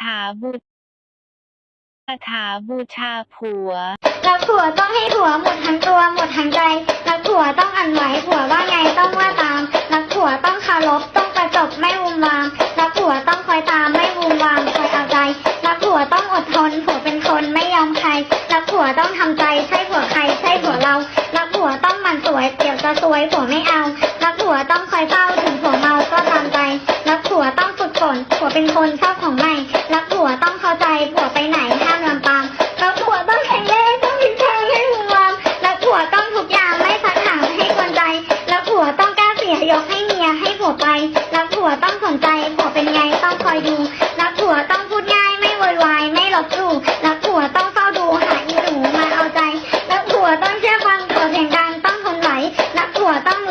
ถาบูคาถาบูชาผัว รักผัวต้องให้ผัวหมดทั้งตัวหมดทั้งใจ รักผัวต้องอ่านไหวผัวว่าไงต้องว่าตาม รักผัวต้องคารพต้องประจบไม่วุมวาม รักผัวต้องคอยตามไม่วุมวามคอยเอาใจ รักผัวต้องอดทนผัวเป็นคนไม่ยอมใคร รักผัวต้องทำใจใช่ผัวใครใช่ผัวเรา รักผัวต้องมันสวยเดี๋ยวจะซวยผัวไม่เอา รักผัวต้องคอยเฝ้าถึงผัวเมาก็ผัวต้องฝึกฝน ผัวเป็นคนชอบของใหม่ รักผัวต้องเข้าใจผัวไปไหนห้ามลำปางรักผัวต้องแข็งแรงต้องมีทางให้หุงวามรักผัวต้องทุกอย่างไม่สักถามให้กวนใจรักผัวต้องกล้าเสียยกให้เมียให้ผัวไปรักผัวต้องสนใจผัวเป็นไงต้องคอยดูรักผัวต้องพูดง่ายไม่โวยวายไม่หลบหลู่รักผัวต้องเฝ้าดูหาอีหนูมาเอาใจรักผัวต้องเชื่อฟังผัวเสียงดังต้องทนไหวรักผัวต้อง